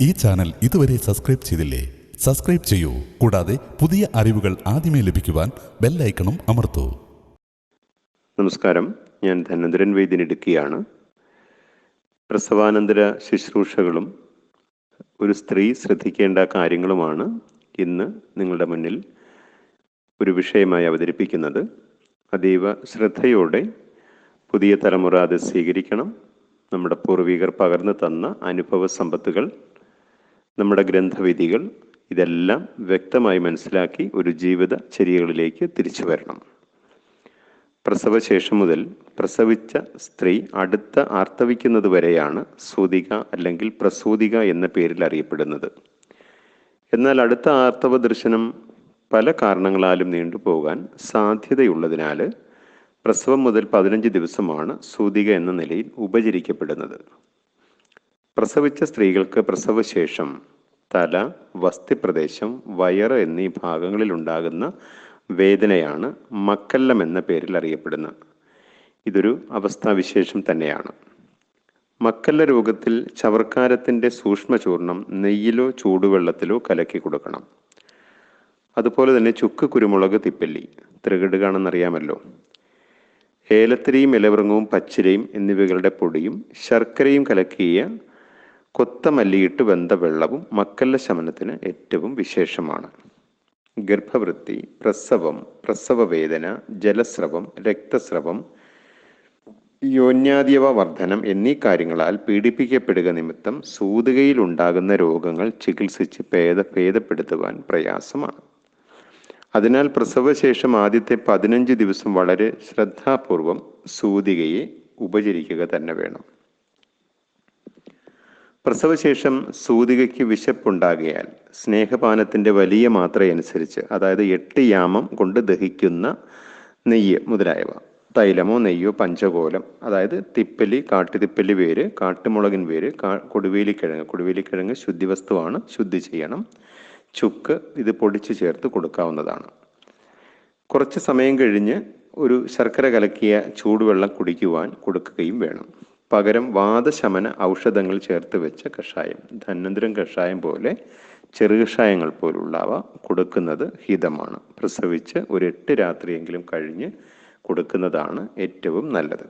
ഈ ചാനൽ ഇതുവരെ സബ്സ്ക്രൈബ് ചെയ്തില്ലേ? സബ്സ്ക്രൈബ് ചെയ്യൂ. കൂടാതെ പുതിയ അറിവുകൾ ആദ്യമേ ലഭിക്കുവാൻ ബെല്ലൈക്കണും അമർത്തൂ. നമസ്കാരം. ഞാൻ ധനന്ദ്രൻ വൈദ്യൻ ഇടുക്കിയാണ്. പ്രസവാനന്തര ശുശ്രൂഷകളും ഒരു സ്ത്രീ ശ്രദ്ധിക്കേണ്ട കാര്യങ്ങളുമാണ് ഇന്ന് നിങ്ങളുടെ മുന്നിൽ ഒരു വിഷയമായി അവതരിപ്പിക്കുന്നത്. അതീവ ശ്രദ്ധയോടെ പുതിയ തലമുറ അത് സ്വീകരിക്കണം. നമ്മുടെ പൂർവികർ പകർന്നു തന്ന അനുഭവ സമ്പത്തുകൾ നമ്മുടെ ഗ്രന്ഥവിധികൾ ഇതെല്ലാം വ്യക്തമായി മനസ്സിലാക്കി ഒരു ജീവിത ചര്യകളിലേക്ക് തിരിച്ചു വരണം. പ്രസവശേഷം മുതൽ പ്രസവിച്ച സ്ത്രീ അടുത്ത ആർത്തവിക്കുന്നത് വരെയാണ് സൂതിക അല്ലെങ്കിൽ പ്രസൂതിക എന്ന പേരിൽ അറിയപ്പെടുന്നത്. എന്നാൽ അടുത്ത ആർത്തവ ദർശനം പല കാരണങ്ങളാലും നീണ്ടുപോകാൻ സാധ്യതയുള്ളതിനാൽ പ്രസവം മുതൽ പതിനഞ്ച് ദിവസമാണ് സൂതിക എന്ന നിലയിൽ ഉപചരിക്കപ്പെടുന്നത്. പ്രസവിച്ച സ്ത്രീകൾക്ക് പ്രസവശേഷം തല വസ്തിപ്രദേശം വയറ് എന്നീ ഭാഗങ്ങളിൽ ഉണ്ടാകുന്ന വേദനയാണ് മക്കല്ലം എന്ന പേരിൽ അറിയപ്പെടുന്നത്. ഇതൊരു അവസ്ഥാവിശേഷം തന്നെയാണ്. മക്കല്ല രോഗത്തിൽ ചവർക്കാരത്തിന്റെ സൂക്ഷ്മചൂർണം നെയ്യിലോ ചൂടുവെള്ളത്തിലോ കലക്കി കൊടുക്കണം. അതുപോലെ തന്നെ ചുക്ക് കുരുമുളക് തിപ്പല്ലി തൃകിടുകാണെന്നറിയാമല്ലോ ഏലത്തിരിയും ഇലവൃങ്ങവും പച്ചിലയും എന്നിവകളുടെ പൊടിയും ശർക്കരയും കലക്കിയ കൊത്തമല്ലിയിട്ട് വെന്ത വെള്ളവും മക്കല്ല ശമനത്തിന് ഏറ്റവും വിശേഷമാണ്. ഗർഭവൃത്തി പ്രസവം പ്രസവവേദന ജലസ്രവം രക്തസ്രവം യോന്യാദ്യവ വർധനം എന്നീ കാര്യങ്ങളാൽ പീഡിപ്പിക്കപ്പെടുക നിമിത്തം സൂതികയിൽ ഉണ്ടാകുന്ന രോഗങ്ങൾ ചികിത്സിച്ച് ഭേദ ഭേദപ്പെടുത്തുവാൻ പ്രയാസമാണ്. അതിനാൽ പ്രസവശേഷം ആദ്യത്തെ പതിനഞ്ച് ദിവസം വളരെ ശ്രദ്ധാപൂർവം സൂതികയെ ഉപചരിക്കുക തന്നെ വേണം. പ്രസവശേഷം സൂതികയ്ക്ക് വിശപ്പുണ്ടാകിയാൽ സ്നേഹപാനത്തിന്റെ വലിയ മാത്രയനുസരിച്ച് അതായത് എട്ട് യാമം കൊണ്ട് ദഹിക്കുന്ന നെയ്യ് മുതലായവ. തൈലമോ നെയ്യോ പഞ്ചകോലം അതായത് തിപ്പലി കാട്ടുതിപ്പലി വേര് കാട്ടുമുളകിൻ വേര് കാ കൊടുവേലിക്കിഴങ്ങ്. കൊടുവേലിക്കിഴങ്ങ് ശുദ്ധിവസ്തുവാണ് ശുദ്ധി ചെയ്യണം. ചുക്ക് ഇത് പൊടിച്ചു ചേർത്ത് കൊടുക്കാവുന്നതാണ്. കുറച്ച് സമയം കഴിഞ്ഞ് ഒരു ശർക്കര കലക്കിയ ചൂടുവെള്ളം കുടിക്കുവാൻ കൊടുക്കുകയും വേണം. പകരം വാദശമന ഔഷധങ്ങൾ ചേർത്ത് വെച്ച കഷായം. ധന്വന്തരം കഷായം പോലെ ചെറുകഷായങ്ങൾ പോലുള്ളവ കൊടുക്കുന്നത് ഹിതമാണ്. പ്രസവിച്ച് ഒരു എട്ട് രാത്രിയെങ്കിലും കഴിഞ്ഞ് കൊടുക്കുന്നതാണ് ഏറ്റവും നല്ലത്.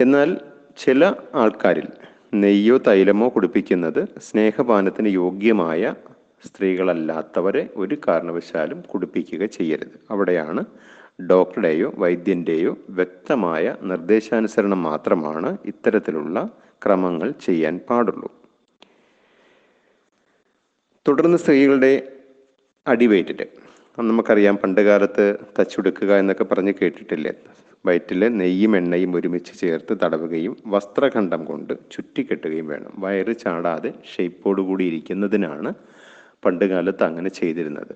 എന്നാൽ ചില ആൾക്കാരിൽ നെയ്യോ തൈലമോ കുടിപ്പിക്കുന്നത് സ്നേഹപാനത്തിന് യോഗ്യമായ സ്ത്രീകളല്ലാത്തവരെ ഒരു കാരണവശാലും കുടിപ്പിക്കുക ചെയ്യരുത്. അവിടെയാണ് ഡോക്ടറുടെയോ വൈദ്യന്റെയോ വ്യക്തമായ നിർദ്ദേശാനുസരണം മാത്രമാണ് ഇത്തരത്തിലുള്ള ക്രമങ്ങൾ ചെയ്യാൻ പാടുള്ളൂ. തുടർന്ന് സ്ത്രീകളുടെ അടിവയറ്റിൽ നമുക്കറിയാം പണ്ട് കാലത്ത് തച്ചുടുക്കുക എന്നൊക്കെ പറഞ്ഞ് കേട്ടിട്ടില്ലേ? വയറ്റിൽ നെയ്യും എണ്ണയും ഒരുമിച്ച് ചേർത്ത് തടവുകയും വസ്ത്രഖണ്ഡം കൊണ്ട് ചുറ്റിക്കെട്ടുകയും വേണം. വയറ് ചാടാതെ ഷേപ്പോടുകൂടി ഇരിക്കുന്നതിനാണ് പണ്ട് കാലത്ത് അങ്ങനെ ചെയ്തിരുന്നത്.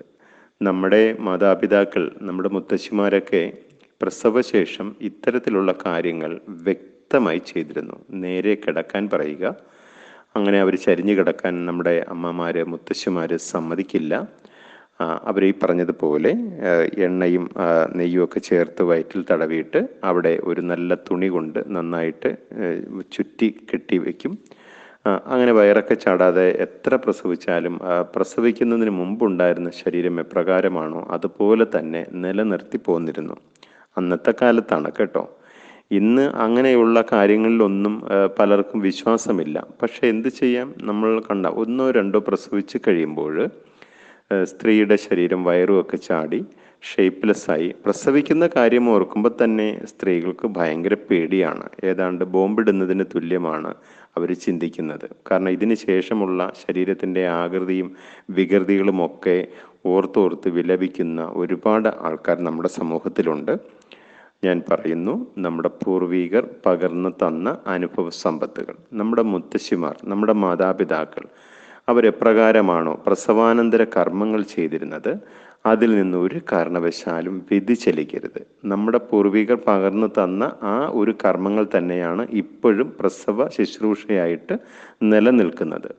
നമ്മുടെ മാതാപിതാക്കൾ നമ്മുടെ മുത്തശ്ശിമാരൊക്കെ പ്രസവശേഷം ഇത്തരത്തിലുള്ള കാര്യങ്ങൾ വ്യക്തമായി ചെയ്തിരുന്നു. നേരെ കിടക്കാൻ പറയുക. അങ്ങനെ അവർ ചരിഞ്ഞു കിടക്കാൻ നമ്മുടെ അമ്മമാർ മുത്തശ്ശിമാർ സമ്മതിക്കില്ല. അവർ ഈ പറഞ്ഞതുപോലെ എണ്ണയും നെയ്യും ഒക്കെ ചേർത്ത് വയറ്റിൽ തടവിയിട്ട് അവിടെ ഒരു നല്ല തുണി കൊണ്ട് നന്നായിട്ട് ചുറ്റി കെട്ടി വയ്ക്കും അങ്ങനെ വയറൊക്കെ ചാടാതെ എത്ര പ്രസവിച്ചാലും പ്രസവിക്കുന്നതിന് മുമ്പുണ്ടായിരുന്ന ശരീരം എപ്രകാരമാണോ അതുപോലെ തന്നെ നിലനിർത്തി പോന്നിരുന്നു. അന്നത്തെ കാലത്താണ് കേട്ടോ. ഇന്ന് അങ്ങനെയുള്ള കാര്യങ്ങളിലൊന്നും പലർക്കും വിശ്വാസമില്ല. പക്ഷെ എന്ത് ചെയ്യാം? നമ്മൾ കണ്ട ഒന്നോ രണ്ടോ പ്രസവിച്ച് കഴിയുമ്പോൾ സ്ത്രീയുടെ ശരീരം വയറും ഒക്കെ ചാടി ഷേപ്പ്ലെസ് ആയി. പ്രസവിക്കുന്ന കാര്യം ഓർക്കുമ്പോൾ തന്നെ സ്ത്രീകൾക്ക് ഭയങ്കര പേടിയാണ്. ഏതാണ്ട് ബോംബിടുന്നതിന് തുല്യമാണ്. അവർ ചിന്തിക്കുന്നത്. കാരണം ഇതിന് ശേഷമുള്ള ശരീരത്തിന്റെ ആകൃതിയും വികൃതികളും ഒക്കെ ഓർത്തോർത്ത് വിലപിക്കുന്ന ഒരുപാട് ആൾക്കാർ നമ്മുടെ സമൂഹത്തിലുണ്ട്. ഞാൻ പറയുന്നു നമ്മുടെ പൂർവീകർ പകർന്നു തന്ന അനുഭവ സമ്പത്തുകൾ നമ്മുടെ മുത്തശ്ശിമാർ നമ്മുടെ മാതാപിതാക്കൾ അവരെപ്രകാരമാണോ പ്രസവാനന്തര കർമ്മങ്ങൾ ചെയ്തിരുന്നത്? അതിൽ നിന്ന് ഒരു കാരണവശാലും വ്യതിചലിക്കരുത്. നമ്മുടെ പൂർവികർ പകർന്നു തന്ന ആ ഒരു കർമ്മങ്ങൾ തന്നെയാണ് ഇപ്പോഴും പ്രസവ ശുശ്രൂഷയായിട്ട് നിലനിൽക്കുന്നത്.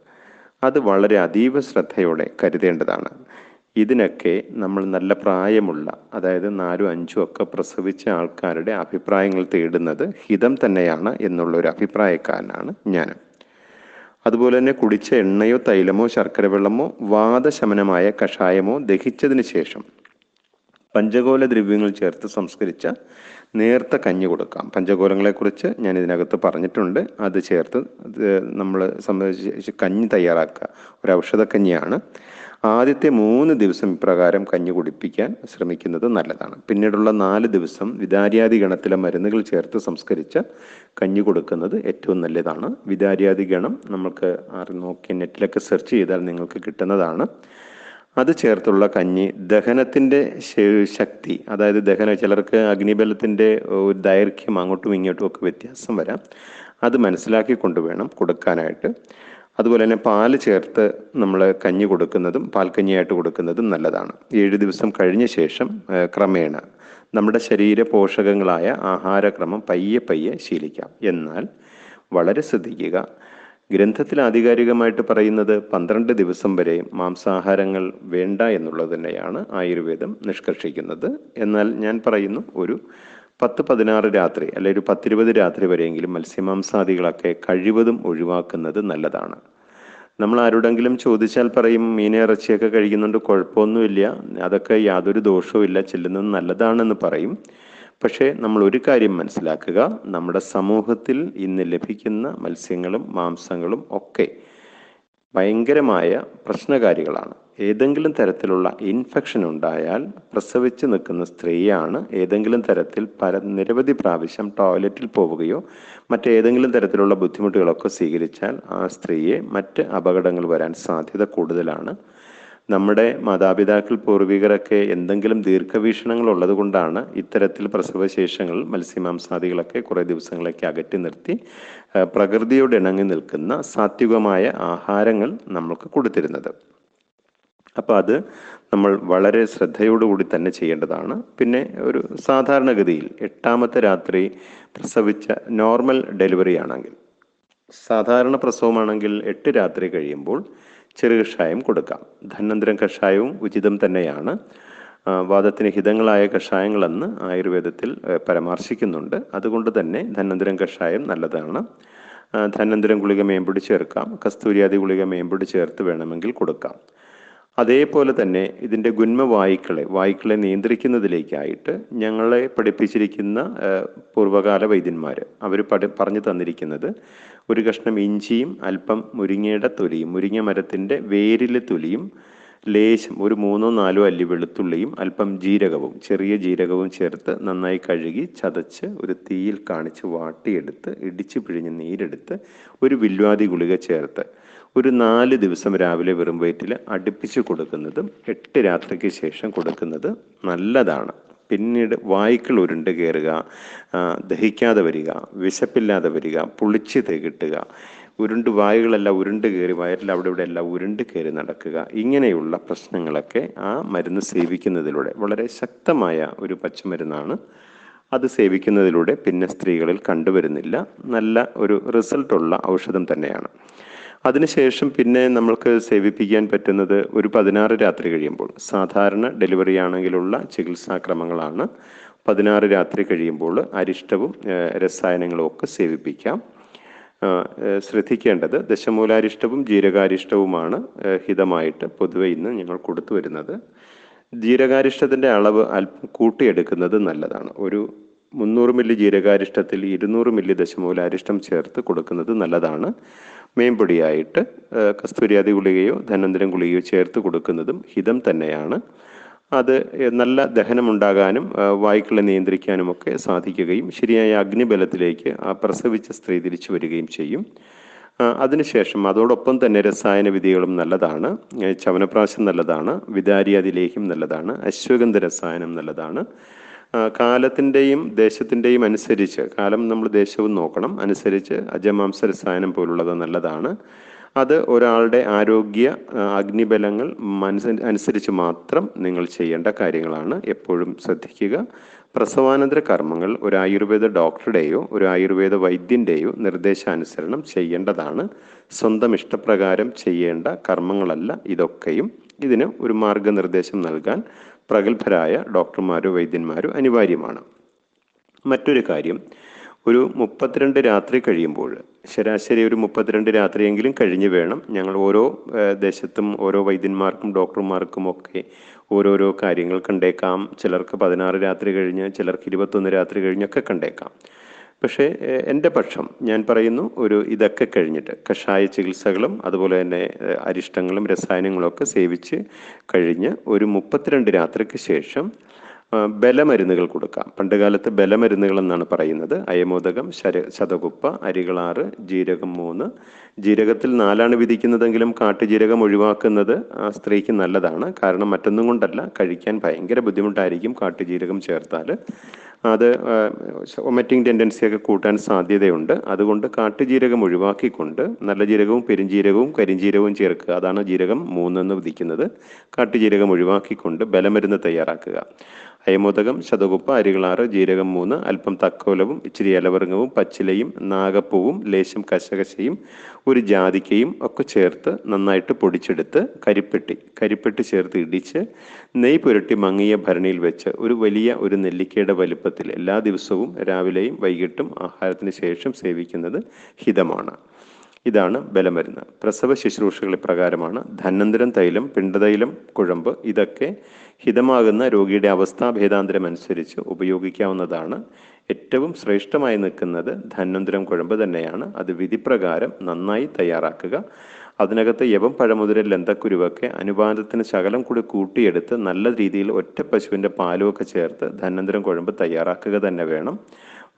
അത് വളരെ അതീവ ശ്രദ്ധയോടെ കരുതേണ്ടതാണ്. ഇതിനൊക്കെ നമ്മൾ നല്ല പ്രായമുള്ള അതായത് നാലും അഞ്ചും ഒക്കെ പ്രസവിച്ച ആൾക്കാരുടെ അഭിപ്രായങ്ങൾ തേടുന്നത് ഹിതം തന്നെയാണ് എന്നുള്ളൊരു അഭിപ്രായക്കാരനാണ് ഞാൻ അതുപോലെ തന്നെ കുടിച്ച എണ്ണയോ തൈലമോ ശർക്കര വെള്ളമോ വാദശമനമായ കഷായമോ ദഹിച്ചതിന് ശേഷം പഞ്ചകോല ദ്രവ്യങ്ങൾ ചേർത്ത് സംസ്കരിച്ച നേർത്ത കഞ്ഞി കൊടുക്കാം. പഞ്ചകോലങ്ങളെക്കുറിച്ച് ഞാൻ ഇതിനകത്ത് പറഞ്ഞിട്ടുണ്ട്. അത് ചേർത്ത് നമ്മൾ കഞ്ഞി തയ്യാറാക്കുക. ഒരു ഔഷധക്കഞ്ഞിയാണ്. ആദ്യത്തെ മൂന്ന് ദിവസം ഇപ്രകാരം കഞ്ഞി കുടിപ്പിക്കാൻ ശ്രമിക്കുന്നത് നല്ലതാണ്. പിന്നീടുള്ള നാല് ദിവസം വിതാര്യാദി ഗണത്തിലെ മരുന്നുകൾ ചേർത്ത് സംസ്കരിച്ച കഞ്ഞി കൊടുക്കുന്നത് ഏറ്റവും നല്ലതാണ്. വിതാര്യാദി ഗണം നമുക്ക് നോക്കി നെറ്റിലൊക്കെ സെർച്ച് ചെയ്താൽ നിങ്ങൾക്ക് കിട്ടുന്നതാണ്. അത് ചേർത്തുള്ള കഞ്ഞി ദഹനത്തിന്റെ ശക്തി അതായത് ദഹന ചിലർക്ക് അഗ്നിബലത്തിന്റെ ഒരു ദൈർഘ്യം അങ്ങോട്ടും ഇങ്ങോട്ടും ഒക്കെ വ്യത്യാസം വരാം. അത് മനസ്സിലാക്കി കൊണ്ടുവേണം കൊടുക്കാനായിട്ട്. അതുപോലെ തന്നെ പാൽ ചേർത്ത് നമ്മൾ കഞ്ഞി കൊടുക്കുന്നതും പാൽക്കഞ്ഞിയായിട്ട് കൊടുക്കുന്നതും നല്ലതാണ്. ഏഴ് ദിവസം കഴിഞ്ഞ ശേഷം ക്രമേണ നമ്മുടെ ശരീര പോഷകങ്ങളായ ആഹാരക്രമം പയ്യെ പയ്യെ ശീലിക്കാം. എന്നാൽ വളരെ ശ്രദ്ധിക്കുക. ഗ്രന്ഥത്തിൽ ആധികാരികമായിട്ട് പറയുന്നത് പന്ത്രണ്ട് ദിവസം വരെ മാംസാഹാരങ്ങൾ വേണ്ട എന്നുള്ളത് തന്നെയാണ് ആയുർവേദം നിഷ്കർഷിക്കുന്നത്. എന്നാൽ ഞാൻ പറയുന്നു ഒരു പത്ത് പതിനാറ് രാത്രി അല്ലെ ഒരു പത്തിരുപത് രാത്രി വരെയെങ്കിലും മത്സ്യമാംസാദികളൊക്കെ കഴിവതും ഒഴിവാക്കുന്നത് നല്ലതാണ്. നമ്മൾ ആരോടെങ്കിലും ചോദിച്ചാൽ പറയും മീനെ ഇറച്ചിയൊക്കെ കഴിക്കുന്നുണ്ട് കുഴപ്പമൊന്നുമില്ല അതൊക്കെ യാതൊരു ദോഷവുമില്ല ചെല്ലുന്നത് നല്ലതാണെന്ന് പറയും. പക്ഷേ നമ്മൾ ഒരു കാര്യം മനസ്സിലാക്കുക നമ്മുടെ സമൂഹത്തിൽ ഇന്ന് ലഭിക്കുന്ന മത്സ്യങ്ങളും മാംസങ്ങളും ഒക്കെ ഭയങ്കരമായ പ്രശ്നകാരികളാണ്. ഏതെങ്കിലും തരത്തിലുള്ള ഇൻഫെക്ഷൻ ഉണ്ടായാൽ പ്രസവിച്ച് നിൽക്കുന്ന സ്ത്രീയാണ് ഏതെങ്കിലും തരത്തിൽ പല നിരവധി പ്രാവശ്യം ടോയ്ലറ്റിൽ പോവുകയോ മറ്റേതെങ്കിലും തരത്തിലുള്ള ബുദ്ധിമുട്ടുകളൊക്കെ സ്വീകരിച്ചാൽ ആ സ്ത്രീയെ മറ്റ് അപകടങ്ങൾ വരാൻ സാധ്യത കൂടുതലാണ്. നമ്മുടെ മാതാപിതാക്കൾ പൂർവികരൊക്കെ എന്തെങ്കിലും ദീർഘവീക്ഷണങ്ങൾ ഉള്ളത് കൊണ്ടാണ് ഇത്തരത്തിൽ പ്രസവശേഷങ്ങൾ മത്സ്യമാംസാദികളൊക്കെ കുറേ ദിവസങ്ങളൊക്കെ അകറ്റി നിർത്തി പ്രകൃതിയോട് ഇണങ്ങി നിൽക്കുന്ന സാത്വികമായ ആഹാരങ്ങൾ നമ്മൾക്ക് കൊടുത്തിരുന്നത്. അപ്പോൾ അത് നമ്മൾ വളരെ ശ്രദ്ധയോടുകൂടി തന്നെ ചെയ്യേണ്ടതാണ്. പിന്നെ ഒരു സാധാരണഗതിയിൽ എട്ടാമത്തെ രാത്രി പ്രസവിച്ച നോർമൽ ഡെലിവറി ആണെങ്കിൽ സാധാരണ പ്രസവമാണെങ്കിൽ എട്ട് രാത്രി കഴിയുമ്പോൾ ചെറു കഷായം കൊടുക്കാം. ധന്വന്തരം കഷായവും ഉചിതം തന്നെയാണ്. വാദത്തിന് ഹിതങ്ങളായ കഷായങ്ങളെന്ന് ആയുർവേദത്തിൽ പരാമർശിക്കുന്നുണ്ട്. അതുകൊണ്ട് തന്നെ ധന്വന്തരം കഷായം നല്ലതാണ്. ധന്വന്തരം ഗുളിക മേമ്പൊടി ചേർക്കാം. കസ്തൂരിയാദി ഗുളിക മേമ്പൊടി ചേർത്ത് വേണമെങ്കിൽ കൊടുക്കാം. അതേപോലെ തന്നെ ഇതിന്റെ ഗുന്മ വായുക്കളെ വായുക്കളെ നിയന്ത്രിക്കുന്നതിലേക്കായിട്ട് ഞങ്ങളെ പഠിപ്പിച്ചിരിക്കുന്ന പൂർവകാല വൈദ്യന്മാർ അവർ പഠി പറഞ്ഞു തന്നിരിക്കുന്നത് ഒരു കഷ്ണം ഇഞ്ചിയും അല്പം മുരിങ്ങയുടെ തൊലിയും മുരിങ്ങ മരത്തിന്റെ വേരിലെ തൊലിയും ലേശം ഒരു മൂന്നോ നാലോ അല്ലി വെളുത്തുള്ളിയും അല്പം ജീരകവും ചെറിയ ജീരകവും ചേർത്ത് നന്നായി കഴുകി ചതച്ച് ഒരു തീയിൽ കാണിച്ച് വാട്ടിയെടുത്ത് ഇടിച്ചു പിഴിഞ്ഞ് നീരെടുത്ത് ഒരു വില്വാദി ഗുളിക ചേർത്ത് ഒരു നാല് ദിവസം രാവിലെ വെറും വയറ്റിൽ അടുപ്പിച്ച് കൊടുക്കുന്നതും എട്ട് രാത്രിക്ക് ശേഷം കൊടുക്കുന്നത് നല്ലതാണ്. പിന്നീട് വായ്ക്കൾ ഉരുണ്ട് കയറുക ദഹിക്കാതെ വരിക വിശപ്പില്ലാതെ വരിക പുളിച്ച് തികിട്ടുക ഉരുണ്ട് വായുകളെല്ലാം ഉരുണ്ട് കയറി വയറിൽ അവിടെ ഇവിടെ എല്ലാം ഉരുണ്ട് കയറി നടക്കുക ഇങ്ങനെയുള്ള പ്രശ്നങ്ങളൊക്കെ ആ മരുന്ന് സേവിക്കുന്നതിലൂടെ വളരെ ശക്തമായ ഒരു പച്ചമരുന്നാണ് അത് സേവിക്കുന്നതിലൂടെ പിന്നെ സ്ത്രീകളിൽ കണ്ടുവരുന്നില്ല. നല്ല ഒരു റിസൾട്ടുള്ള ഔഷധം തന്നെയാണ്. അതിനുശേഷം പിന്നെ നമ്മൾക്ക് സേവിപ്പിക്കാൻ പറ്റുന്നത് ഒരു പതിനാറ് രാത്രി കഴിയുമ്പോൾ. സാധാരണ ഡെലിവറി ആണെങ്കിലുള്ള ചികിത്സാക്രമങ്ങളാണ്. പതിനാറ് രാത്രി കഴിയുമ്പോൾ അരിഷ്ടവും രസായനങ്ങളും ഒക്കെ സേവിപ്പിക്കാം. ശ്രദ്ധിക്കേണ്ടത് ദശമൂലാരിഷ്ടവും ജീരകാരിഷ്ടവുമാണ് ഹിതമായിട്ട് പൊതുവെ ഇന്ന് ഞങ്ങൾ കൊടുത്തു വരുന്നത്. ജീരകാരിഷ്ടത്തിന്റെ അളവ് അല്പം കൂട്ടിയെടുക്കുന്നത് നല്ലതാണ്. ഒരു മുന്നൂറ് മില്ലി ജീരകാരിഷ്ടത്തിൽ ഇരുന്നൂറ് മില്ലി ദശമൂലാരിഷ്ടം ചേർത്ത് കൊടുക്കുന്നത് നല്ലതാണ്. മേമ്പൊടിയായിട്ട് കസ്തൂരിയാതി ഗുളികയോ ധനന്തരം ഗുളികയോ ചേർത്ത് കൊടുക്കുന്നതും ഹിതം തന്നെയാണ്. അത് നല്ല ദഹനമുണ്ടാകാനും വായ്ക്കളെ നിയന്ത്രിക്കാനുമൊക്കെ സാധിക്കുകയും ശരിയായ അഗ്നിബലത്തിലേക്ക് ആ പ്രസവിച്ച സ്ത്രീ തിരിച്ചു വരികയും ചെയ്യും. അതിനുശേഷം അതോടൊപ്പം തന്നെ രസായന വിധികളും നല്ലതാണ്. ചവനപ്രാശം നല്ലതാണ്. വിദാരിയാതിലേഹ്യം നല്ലതാണ്. അശ്വഗന്ധ രസായനം നല്ലതാണ്. കാലത്തിന്റെയും ദേശത്തിന്റെയും അനുസരിച്ച് കാലം നമ്മൾ ദേശവും നോക്കണം അനുസരിച്ച് അജമാംസ രസായനം പോലുള്ളത് നല്ലതാണ്. അത് ഒരാളുടെ ആരോഗ്യ അഗ്നിബലങ്ങൾ മനസ്സ് അനുസരിച്ച് മാത്രം നിങ്ങൾ ചെയ്യേണ്ട കാര്യങ്ങളാണ്. എപ്പോഴും ശ്രദ്ധിക്കുക. പ്രസവാനന്തര കർമ്മങ്ങൾ ഒരു ആയുർവേദ ഡോക്ടറുടെയോ ഒരു ആയുർവേദ വൈദ്യന്റെയോ നിർദ്ദേശാനുസരണം ചെയ്യേണ്ടതാണ്. സ്വന്തം ഇഷ്ടപ്രകാരം ചെയ്യേണ്ട കർമ്മങ്ങളല്ല ഇതൊക്കെയും. ഇതിന് ഒരു മാർഗനിർദ്ദേശം നൽകാൻ പ്രഗത്ഭരായ ഡോക്ടർമാരോ വൈദ്യന്മാരോ അനിവാര്യമാണ്. മറ്റൊരു കാര്യം ഒരു മുപ്പത്തിരണ്ട് രാത്രി കഴിയുമ്പോൾ ശരാശരി ഒരു മുപ്പത്തിരണ്ട് രാത്രിയെങ്കിലും കഴിഞ്ഞ് വേണം ഞങ്ങൾ ഓരോ ദേശത്തും ഓരോ വൈദ്യന്മാർക്കും ഡോക്ടർമാർക്കും ഒക്കെ ഓരോരോ കാര്യങ്ങൾ കണ്ടേക്കാം. ചിലർക്ക് പതിനാറ് രാത്രി കഴിഞ്ഞ് ചിലർക്ക് ഇരുപത്തൊന്ന് രാത്രി കഴിഞ്ഞൊക്കെ കണ്ടേക്കാം. പക്ഷേ എന്റെ പക്ഷം ഞാൻ പറയുന്നു ഒരു ഇതൊക്കെ കഴിഞ്ഞിട്ട് കഷായ ചികിത്സകളും അതുപോലെ തന്നെ അരിഷ്ടങ്ങളും രസായനങ്ങളും ഒക്കെ സേവിച്ച് കഴിഞ്ഞ് ഒരു മുപ്പത്തിരണ്ട് രാത്രിക്ക് ശേഷം ബലമരുന്നുകൾ കൊടുക്കാം. പണ്ടുകാലത്ത് ബലമരുന്നുകൾ എന്നാണ് പറയുന്നത്. അയമോദകം ശര ശതകുപ്പ അരികളാറ് ജീരകം മൂന്ന്. ജീരകത്തിൽ നാലാണ് വിധിക്കുന്നതെങ്കിലും കാട്ടുജീരകം ഒഴിവാക്കുന്നത് ആ സ്ത്രീക്ക് നല്ലതാണ്. കാരണം മറ്റൊന്നും കൊണ്ടല്ല കഴിക്കാൻ ഭയങ്കര ബുദ്ധിമുട്ടായിരിക്കും കാട്ടുജീരകം ചേർത്താൽ അത് ഒമറ്റിംഗ് ടെൻഡൻസിയൊക്കെ കൂട്ടാൻ സാധ്യതയുണ്ട്. അതുകൊണ്ട് കാട്ടുജീരകം ഒഴിവാക്കിക്കൊണ്ട് നല്ല ജീരകവും പെരുംജീരകവും കരിഞ്ജീരകവും ചേർക്കുക. അതാണ് ജീരകം മൂന്നെന്ന് വിധിക്കുന്നത്. കാട്ടുജീരകം ഒഴിവാക്കിക്കൊണ്ട് ബലമരുന്ന് തയ്യാറാക്കുക. അയമോദകം ശതകുപ്പ് അരികളാറ് ജീരകം മൂന്ന് അല്പം തക്കോലവും ഇച്ചിരി ഇലവൃങ്ങവും പച്ചിലയും നാഗപ്പൂവും ലേശം കശകശയും ഒരു ജാതിക്കയും ഒക്കെ ചേർത്ത് നന്നായിട്ട് പൊടിച്ചെടുത്ത് കരിപ്പെട്ടി കരിപ്പെട്ടി ചേർത്ത് ഇടിച്ച് നെയ് പുരട്ടി മങ്ങിയ ഭരണിയിൽ വെച്ച് ഒരു വലിയ ഒരു നെല്ലിക്കയുടെ വലിപ്പത്തിൽ എല്ലാ ദിവസവും രാവിലെയും വൈകിട്ടും ആഹാരത്തിന് ശേഷം സേവിക്കുന്നത് ഹിതമാണ്. ഇതാണ് ബലമരുന്ന്. പ്രസവ ശുശ്രൂഷകൾ ഇപ്രകാരമാണ് ധന്വന്തരം തൈലം പിണ്ടതൈലം കുഴമ്പ് ഇതൊക്കെ ഹിതമാകുന്ന രോഗിയുടെ അവസ്ഥാ ഭേദാന്തരം അനുസരിച്ച് ഉപയോഗിക്കാവുന്നതാണ്. ഏറ്റവും ശ്രേഷ്ഠമായി നിൽക്കുന്നത് ധന്വന്തരം കുഴമ്പ് തന്നെയാണ്. അത് വിധിപ്രകാരം നന്നായി തയ്യാറാക്കുക. അതിനകത്ത് യവം പഴമുതിര ലന്തക്കുരുവൊക്കെ അനുപാതത്തിന് ശകലം കൂടി കൂട്ടിയെടുത്ത് നല്ല രീതിയിൽ ഒറ്റ പശുവിന്റെ പാലുമൊക്കെ ചേർത്ത് ധന്വന്തരം കുഴമ്പ് തയ്യാറാക്കുക തന്നെ വേണം.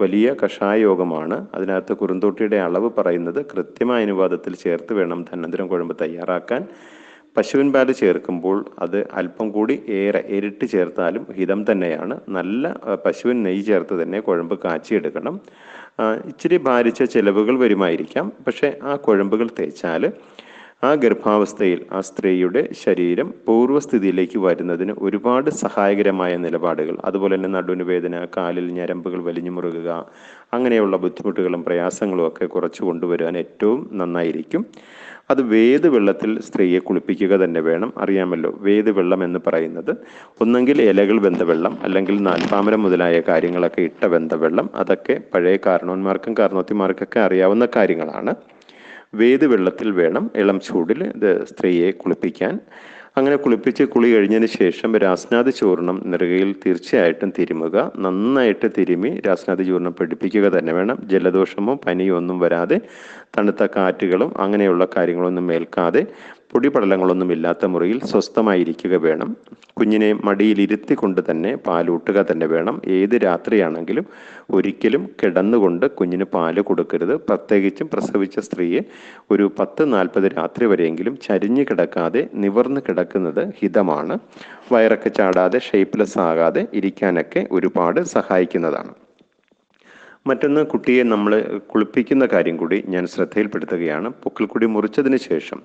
വലിയ കഷായയോഗമാണ്. അതിനകത്ത് കുറുന്തോട്ടിയുടെ അളവ് പറയുന്നത് കൃത്യമായ അനുവാദത്തിൽ ചേർത്ത് വേണം ധന്വന്തരം കുഴമ്പ് തയ്യാറാക്കാൻ. പശുവിൻ പാൽ ചേർക്കുമ്പോൾ അത് അല്പം കൂടി ഏറെ ഇരട്ടി ചേർത്താലും ഹിതം തന്നെയാണ്. നല്ല പശുവിൻ നെയ്യ് ചേർത്ത് തന്നെ കുഴമ്പ് കാച്ചിയെടുക്കണം. ഇച്ചിരി ഭാരിച്ച ചിലവുകൾ വരുമായിരിക്കാം. പക്ഷേ ആ കുഴമ്പുകൾ തേച്ചാൽ ആ ഗർഭാവസ്ഥയിൽ ആ സ്ത്രീയുടെ ശരീരം പൂർവസ്ഥിതിയിലേക്ക് വരുന്നതിന് ഒരുപാട് സഹായകരമായ നിലപാടുകൾ. അതുപോലെ തന്നെ നടുവിന് വേദന കാലിൽ ഞരമ്പുകൾ വലിഞ്ഞു മുറുകുക അങ്ങനെയുള്ള ബുദ്ധിമുട്ടുകളും പ്രയാസങ്ങളും ഒക്കെ കുറച്ച് കൊണ്ടുവരാൻ ഏറ്റവും നന്നായിരിക്കും. അത് വേത് വെള്ളത്തിൽ സ്ത്രീയെ കുളിപ്പിക്കുക തന്നെ വേണം. അറിയാമല്ലോ വേത് വെള്ളം എന്ന് പറയുന്നത് ഒന്നെങ്കിൽ ഇലകൾ വെന്ത വെള്ളം അല്ലെങ്കിൽ നാൽപ്പാമരം മുതലായ കാര്യങ്ങളൊക്കെ ഇട്ട വെന്ത വെള്ളം. അതൊക്കെ പഴയ കാരണവന്മാർക്കും കാരണവത്തിമാർക്കൊക്കെ അറിയാവുന്ന കാര്യങ്ങളാണ്. വേത് വെള്ളത്തിൽ വേണം ഇളം ചൂടിൽ ഇത് സ്ത്രീയെ കുളിപ്പിക്കാൻ. അങ്ങനെ കുളിപ്പിച്ച് കുളി കഴിഞ്ഞതിന് ശേഷം രാസ്നാഥ ചൂർണം നെറുകയിൽ തീർച്ചയായിട്ടും തിരുമുക. നന്നായിട്ട് തിരുമി രാസ്നാഥ ചൂർണം പിടിപ്പിക്കുക തന്നെ വേണം. ജലദോഷമോ പനിയോ ഒന്നും വരാതെ തണുത്ത കാറ്റുകളും അങ്ങനെയുള്ള കാര്യങ്ങളൊന്നും ഏൽക്കാതെ പൊടിപടലങ്ങളൊന്നും ഇല്ലാത്ത മുറിയിൽ സ്വസ്ഥമായിരിക്കുക വേണം. കുഞ്ഞിനെ മടിയിൽ ഇരുത്തിക്കൊണ്ട് തന്നെ പാലൂട്ടുക തന്നെ വേണം. ഏത് രാത്രിയാണെങ്കിലും ഒരിക്കലും കിടന്നുകൊണ്ട് കുഞ്ഞിന് പാൽ കൊടുക്കരുത്. പ്രത്യേകിച്ചും പ്രസവിച്ച സ്ത്രീയെ ഒരു പത്ത് നാൽപ്പത് രാത്രി വരെയെങ്കിലും ചരിഞ്ഞു കിടക്കാതെ നിവർന്ന് കിടക്കുന്നത് ഹിതമാണ്. വയറൊക്കെ ചാടാതെ ഷേപ്പ്ലെസ് ആകാതെ ഇരിക്കാനൊക്കെ ഒരുപാട് സഹായിക്കുന്നതാണ്. മറ്റൊന്ന് കുട്ടിയെ നമ്മൾ കുളിപ്പിക്കുന്ന കാര്യം കൂടി ഞാൻ ശ്രദ്ധയിൽപ്പെടുത്തുകയാണ്. പൊക്കിൾക്കുടി മുറിച്ചതിന് ശേഷം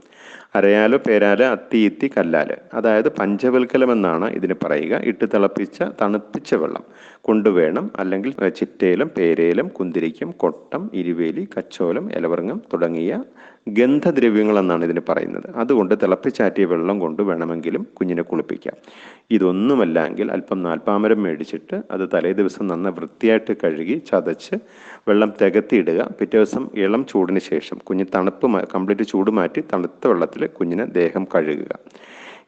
അരയാലോ പേരാൽ അത്തി ഇത്തി കല്ലാൽ. അതായത് പഞ്ചവൽക്കലം എന്നാണ് ഇതിന് പറയുക. ഇട്ട് തിളപ്പിച്ച തണുപ്പിച്ച വെള്ളം കൊണ്ടുവേണം. അല്ലെങ്കിൽ ചിറ്റേലും പേരേലും കുന്തിരിക്കും കൊട്ടം ഇരുവേലി കച്ചോലം ഇലവർങ്ങം തുടങ്ങിയ ഗന്ധദ്രവ്യങ്ങൾ എന്നാണ് ഇതിന് പറയുന്നത്. അതുകൊണ്ട് തിളപ്പിച്ചാറ്റിയ വെള്ളം കൊണ്ട് വേണമെങ്കിലും കുഞ്ഞിനെ കുളിപ്പിക്കാം. ഇതൊന്നുമല്ലെങ്കിൽ അല്പം നാൽപ്പാമരം മേടിച്ചിട്ട് അത് തലേ ദിവസം നന്ന വൃത്തിയായിട്ട് കഴുകി ചതച്ച് വെള്ളം തികത്തിയിടുക. പിറ്റേ ദിവസം ഇളം ചൂടിന് ശേഷം കുഞ്ഞ് തണുപ്പ് കംപ്ലീറ്റ് ചൂട് മാറ്റി തണുത്ത വെള്ളത്തിൽ കുഞ്ഞിനെ ദേഹം കഴുകുക.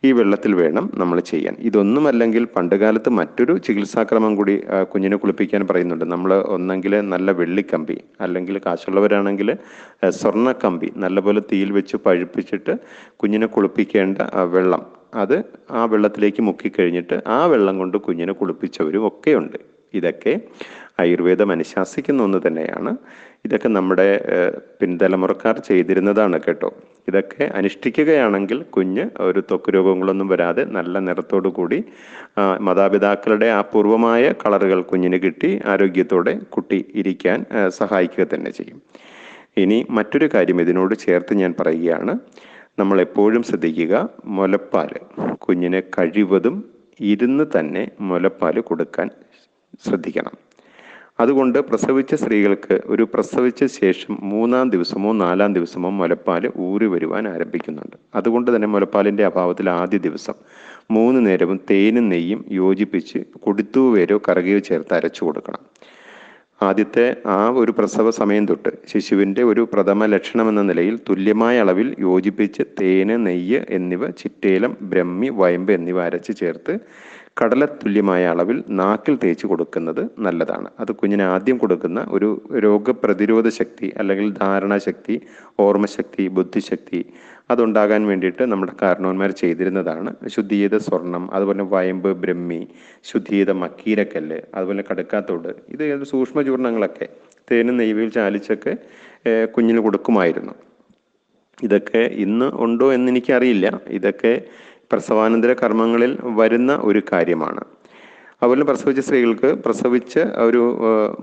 ഈ വെള്ളത്തിൽ വേണം നമ്മൾ ചെയ്യാൻ. ഇതൊന്നുമല്ലെങ്കിൽ പണ്ടുകാലത്ത് മറ്റൊരു ചികിത്സാക്രമം കൂടി കുഞ്ഞിനെ കുളിപ്പിക്കാൻ പറയുന്നുണ്ട്. നമ്മൾ ഒന്നെങ്കിൽ നല്ല വെള്ളിക്കമ്പി അല്ലെങ്കിൽ കാശുള്ളവരാണെങ്കിൽ സ്വർണക്കമ്പി നല്ലപോലെ തീയിൽ വെച്ച് പഴുപ്പിച്ചിട്ട് കുഞ്ഞിനെ കുളിപ്പിക്കേണ്ട വെള്ളം. അത് ആ വെള്ളത്തിലേക്ക് മുക്കിക്കഴിഞ്ഞിട്ട് ആ വെള്ളം കൊണ്ട് കുഞ്ഞിനെ കുളിപ്പിച്ചവരും ഒക്കെയുണ്ട്. ഇതൊക്കെ ആയുർവേദം അനുശാസിക്കുന്ന ഒന്ന് തന്നെയാണ്. ഇതൊക്കെ നമ്മുടെ പിൻതലമുറക്കാർ ചെയ്തിരുന്നതാണ് കേട്ടോ. ഇതൊക്കെ അനുഷ്ഠിക്കുകയാണെങ്കിൽ കുഞ്ഞ് ഒരു ത്വക്ക് രോഗങ്ങളൊന്നും വരാതെ നല്ല നിറത്തോടു കൂടി മാതാപിതാക്കളുടെ അപൂർവമായ പൂർവമായ കളറുകൾ കുഞ്ഞിന് കിട്ടി ആരോഗ്യത്തോടെ കുട്ടി ഇരിക്കാൻ സഹായിക്കുക തന്നെ ചെയ്യും. ഇനി മറ്റൊരു കാര്യം ഇതിനോട് ചേർത്ത് ഞാൻ പറയുകയാണ്. നമ്മൾ എപ്പോഴും ശ്രദ്ധിക്കുക മുലപ്പാൽ കുഞ്ഞിനെ കഴിവതും ഇരുന്ന് തന്നെ മുലപ്പാൽ കൊടുക്കാൻ ശ്രദ്ധിക്കണം. അതുകൊണ്ട് പ്രസവിച്ച സ്ത്രീകൾക്ക് ഒരു പ്രസവിച്ച ശേഷം മൂന്നാം ദിവസമോ നാലാം ദിവസമോ മുലപ്പാൽ ഊറി വരുവാൻ ആരംഭിക്കുന്നുണ്ട്. അതുകൊണ്ട് തന്നെ മുലപ്പാലിന്റെ അഭാവത്തിൽ ആദ്യ ദിവസം മൂന്ന് നേരവും തേനും നെയ്യും യോജിപ്പിച്ച് കൊടുത്തുവേരോ കറകയോ ചേർത്ത് അരച്ചു കൊടുക്കണം. ആദ്യത്തെ ആ ഒരു പ്രസവ സമയം തൊട്ട് ശിശുവിന്റെ ഒരു പ്രഥമ ലക്ഷണം എന്ന നിലയിൽ തുല്യമായ അളവിൽ യോജിപ്പിച്ച് തേന് നെയ്യ് എന്നിവ ചിറ്റേലം ബ്രഹ്മി വയമ്പ് എന്നിവ അരച്ച് ചേർത്ത് കടല തുല്യമായ അളവിൽ നാക്കിൽ തേച്ച് കൊടുക്കുന്നത് നല്ലതാണ്. അത് കുഞ്ഞിന് ആദ്യം കൊടുക്കുന്ന ഒരു രോഗപ്രതിരോധ ശക്തി അല്ലെങ്കിൽ ധാരണാശക്തി ഓർമ്മശക്തി ബുദ്ധിശക്തി അതുണ്ടാകാൻ വേണ്ടിയിട്ട് നമ്മുടെ കാരണവന്മാർ ചെയ്തിരുന്നതാണ്. ശുദ്ധീത സ്വർണം അതുപോലെ വയമ്പ് ബ്രഹ്മി ശുദ്ധീത മക്കീരക്കല്ല് അതുപോലെ കടുക്കാത്തോട് ഇത് സൂക്ഷ്മചൂർണങ്ങളൊക്കെ സൂക്ഷ്മ ചൂർണങ്ങളൊക്കെ തേനും നെയ്വിൽ ചാലിച്ചൊക്കെ കുഞ്ഞിന് കൊടുക്കുമായിരുന്നു. ഇതൊക്കെ ഇന്ന് ഉണ്ടോ എന്ന് എനിക്കറിയില്ല. ഇതൊക്കെ പ്രസവാനന്തര കർമ്മങ്ങളിൽ വരുന്ന ഒരു കാര്യമാണ്. അതുപോലെ പ്രസവിച്ച സ്ത്രീകൾക്ക് പ്രസവിച്ച് ഒരു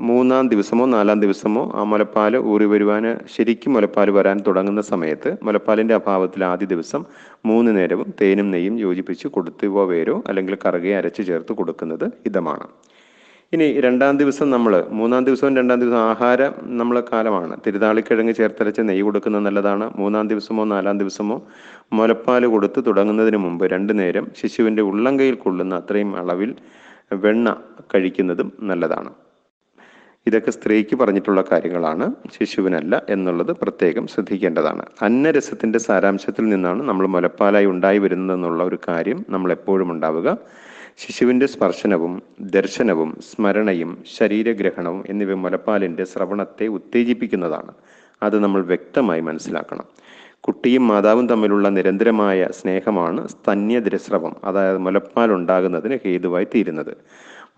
മൂന്നാം ദിവസമോ നാലാം ദിവസമോ ആ മുലപ്പാൽ ഊറി വരുവാൻ ശരിക്കും മുലപ്പാൽ വരാൻ തുടങ്ങുന്ന സമയത്ത് മുലപ്പാലിന്റെ അഭാവത്തിൽ ആദ്യ ദിവസം മൂന്ന് നേരവും തേനും നെയ്യും യോജിപ്പിച്ച് കൊടുത്തുവോ വേരോ അല്ലെങ്കിൽ കറുകയെ അരച്ച് ചേർത്ത് കൊടുക്കുന്നത് ഹിതമാണ് ഇനി രണ്ടാം ദിവസം നമ്മൾ മൂന്നാം ദിവസവും രണ്ടാം ദിവസവും ആഹാരം നമ്മൾ കാലമാണ്. തിരുതാളിക്കിഴങ്ങ് ചേർത്തരച്ച് നെയ്യ് കൊടുക്കുന്നത് നല്ലതാണ്. മൂന്നാം ദിവസമോ നാലാം ദിവസമോ മുലപ്പാൽ കൊടുത്ത് തുടങ്ങുന്നതിന് മുമ്പ് രണ്ടു നേരം ശിശുവിന്റെ ഉള്ളംകൈയിൽ കൊള്ളുന്ന അത്രയും അളവിൽ വെണ്ണ കഴിക്കുന്നതും നല്ലതാണ്. ഇതൊക്കെ സ്ത്രീക്ക് പറഞ്ഞിട്ടുള്ള കാര്യങ്ങളാണ്. ശിശുവിനല്ല എന്നുള്ളത് പ്രത്യേകം ശ്രദ്ധിക്കേണ്ടതാണ്. അന്നരസത്തിന്റെ സാരാംശത്തിൽ നിന്നാണ് നമ്മൾ മുലപ്പാലായി ഉണ്ടായി വരുന്നതെന്നുള്ള ഒരു കാര്യം നമ്മൾ എപ്പോഴും ഉണ്ടാവുക. ശിശുവിന്റെ സ്പർശനവും ദർശനവും സ്മരണയും ശരീരഗ്രഹണവും എന്നിവ മുലപ്പാലിന്റെ ശ്രവണത്തെ ഉത്തേജിപ്പിക്കുന്നതാണ്. അത് നമ്മൾ വ്യക്തമായി മനസ്സിലാക്കണം. കുട്ടിയും മാതാവും തമ്മിലുള്ള നിരന്തരമായ സ്നേഹമാണ് സ്തന്യദ്രസ്രവം അതായത് മുലപ്പാൽ ഉണ്ടാകുന്നതിന് ഹേതുവായി തീരുന്നത്.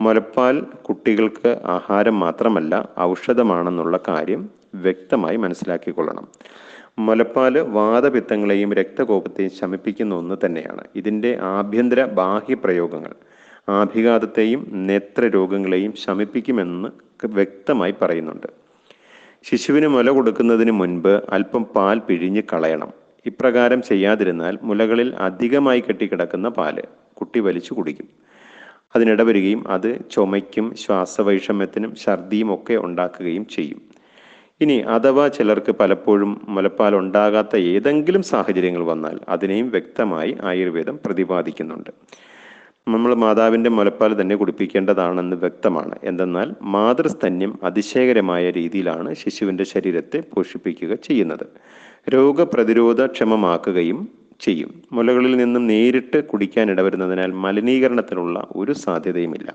മുലപ്പാൽ കുട്ടികൾക്ക് ആഹാരം മാത്രമല്ല ഔഷധമാണെന്നുള്ള കാര്യം വ്യക്തമായി മനസ്സിലാക്കിക്കൊള്ളണം. മുലപ്പാൽ വാദപിത്തങ്ങളെയും രക്തകോപത്തെയും ശമിപ്പിക്കുന്ന ഒന്ന് തന്നെയാണ്. ഇതിന്റെ ആഭ്യന്തര ബാഹ്യ പ്രയോഗങ്ങൾ ആഭിഘാതത്തെയും നേത്രരോഗങ്ങളെയും ശമിപ്പിക്കുമെന്ന് വ്യക്തമായി പറയുന്നുണ്ട്. ശിശുവിന് മുല കൊടുക്കുന്നതിന് മുൻപ് അല്പം പാൽ പിഴിഞ്ഞ് കളയണം. ഇപ്രകാരം ചെയ്യാതിരുന്നാൽ മുലകളിൽ അധികമായി കെട്ടിക്കിടക്കുന്ന പാൽ കുട്ടി വലിച്ചു കുടിക്കും. അതിനിടവരികയും അത് ചുമയ്ക്കും ശ്വാസവൈഷമ്യത്തിനും ഛർദിയും ഒക്കെ ഉണ്ടാക്കുകയും ചെയ്യും. ഇനി അഥവാ ചിലർക്ക് പലപ്പോഴും മുലപ്പാൽ ഉണ്ടാകാത്ത ഏതെങ്കിലും സാഹചര്യങ്ങൾ വന്നാൽ അതിനെയും വ്യക്തമായി ആയുർവേദം പ്രതിപാദിക്കുന്നുണ്ട്. നമ്മൾ മാതാവിന്റെ മുലപ്പാൽ തന്നെ കുടിപ്പിക്കേണ്ടതാണെന്ന് വ്യക്തമാണ്. എന്തെന്നാൽ മാതൃസ്തന്യം അതിശയകരമായ രീതിയിലാണ് ശിശുവിന്റെ ശരീരത്തെ പോഷിപ്പിക്കുക ചെയ്യുന്നത്. രോഗപ്രതിരോധക്ഷമമാക്കുകയും ചെയ്യും. മുലകളിൽ നിന്നും നേരിട്ട് കുടിക്കാൻ ഇടവരുന്നതിനാൽ മലിനീകരണത്തിനുള്ള ഒരു സാധ്യതയുമില്ല.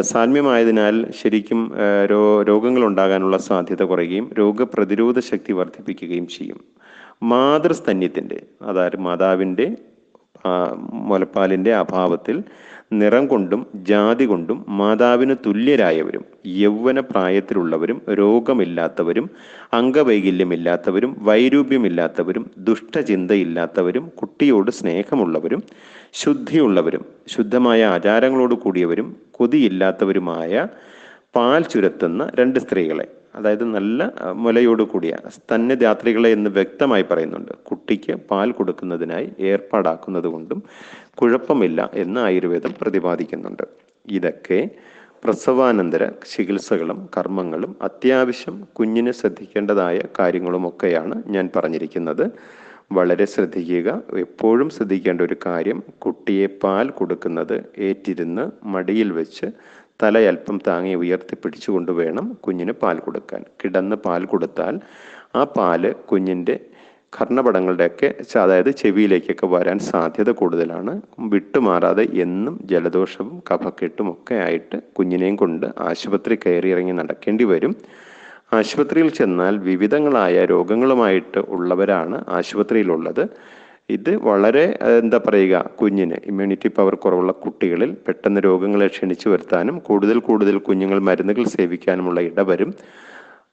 സാമ്യമായതിനാൽ ശരിക്കും രോ രോഗങ്ങൾ ഉണ്ടാകാനുള്ള സാധ്യത കുറയുകയും രോഗപ്രതിരോധ ശക്തി വർദ്ധിപ്പിക്കുകയും ചെയ്യും. മാതൃസ്തന്യത്തിന്റെ അതായത് മാതാവിന്റെ മുലപ്പാലിന്റെ അഭാവത്തിൽ നിറം കൊണ്ടും ജാതി കൊണ്ടും മാതാവിന് തുല്യരായവരും യൗവന പ്രായത്തിലുള്ളവരും രോഗമില്ലാത്തവരും അംഗവൈകല്യമില്ലാത്തവരും വൈരൂപ്യമില്ലാത്തവരും ദുഷ്ടചിന്തയില്ലാത്തവരും കുട്ടിയോട് സ്നേഹമുള്ളവരും ശുദ്ധിയുള്ളവരും ശുദ്ധമായ ആചാരങ്ങളോട് കൂടിയവരും കൊതിയില്ലാത്തവരുമായ പാൽ ചുരത്തുന്ന രണ്ട് സ്ത്രീകളെ അതായത് നല്ല മുലയോട് കൂടിയ സ്തന്യദാത്രികളെ എന്ന് വ്യക്തമായി പറയുന്നുണ്ട്. കുട്ടിക്ക് പാൽ കൊടുക്കുന്നതിനായി ഏർപ്പാടാക്കുന്നത് കൊണ്ടും കുഴപ്പമില്ല എന്ന് ആയുർവേദം പ്രതിപാദിക്കുന്നുണ്ട്. ഇതൊക്കെ പ്രസവാനന്തര ചികിത്സകളും കർമ്മങ്ങളും അത്യാവശ്യം കുഞ്ഞിന് ശ്രദ്ധിക്കേണ്ടതായ കാര്യങ്ങളുമൊക്കെയാണ് ഞാൻ പറഞ്ഞിരിക്കുന്നത്. വളരെ ശ്രദ്ധിക്കുക. എപ്പോഴും ശ്രദ്ധിക്കേണ്ട ഒരു കാര്യം കുട്ടിയെ പാൽ കൊടുക്കുന്നത് ഏറ്റിരുന്ന് മടിയിൽ വെച്ച് തലയൽപ്പം താങ്ങി ഉയർത്തി പിടിച്ചുകൊണ്ട് വേണം കുഞ്ഞിന് പാൽ കൊടുക്കാൻ. കിടന്ന് പാൽ കൊടുത്താൽ ആ പാൽ കുഞ്ഞിന്റെ കർണപടങ്ങളുടെയൊക്കെ അതായത് ചെവിയിലേക്കൊക്കെ വരാൻ സാധ്യത കൂടുതലാണ്. വിട്ടുമാറാതെ എന്നും ജലദോഷവും കഫക്കെട്ടും ഒക്കെ ആയിട്ട് കുഞ്ഞിനെയും കൊണ്ട് ആശുപത്രി കയറി ഇറങ്ങി നടക്കേണ്ടി വരും. ആശുപത്രിയിൽ ചെന്നാൽ വിവിധങ്ങളായ രോഗങ്ങളുമായിട്ട് ഉള്ളവരാണ് ആശുപത്രിയിലുള്ളത്. ഇത് വളരെ എന്താ പറയുക കുഞ്ഞിന് ഇമ്മ്യൂണിറ്റി പവർ കുറവുള്ള കുട്ടികളിൽ പെട്ടെന്ന് രോഗങ്ങളെ ക്ഷണിച്ചു വരുത്താനും കൂടുതൽ കൂടുതൽ കുഞ്ഞുങ്ങൾ മരുന്നുകൾ സേവിക്കാനുമുള്ള ഇടവരും.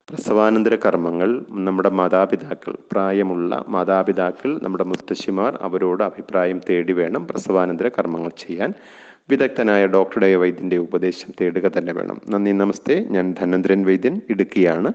പ്രസവാനന്തര കർമ്മങ്ങൾ നമ്മുടെ മാതാപിതാക്കൾ പ്രായമുള്ള മാതാപിതാക്കൾ നമ്മുടെ മുത്തശ്ശിമാർ അവരോട് അഭിപ്രായം തേടി വേണം പ്രസവാനന്തര കർമ്മങ്ങൾ ചെയ്യാൻ. വിദഗ്ധനായ ഡോക്ടറുടെ വൈദ്യന്റെ ഉപദേശം തേടുക തന്നെ വേണം. നന്ദി നമസ്തേ. ഞാൻ ധനന്ദ്രൻ വൈദ്യൻ ഇടുക്കിയാണ്.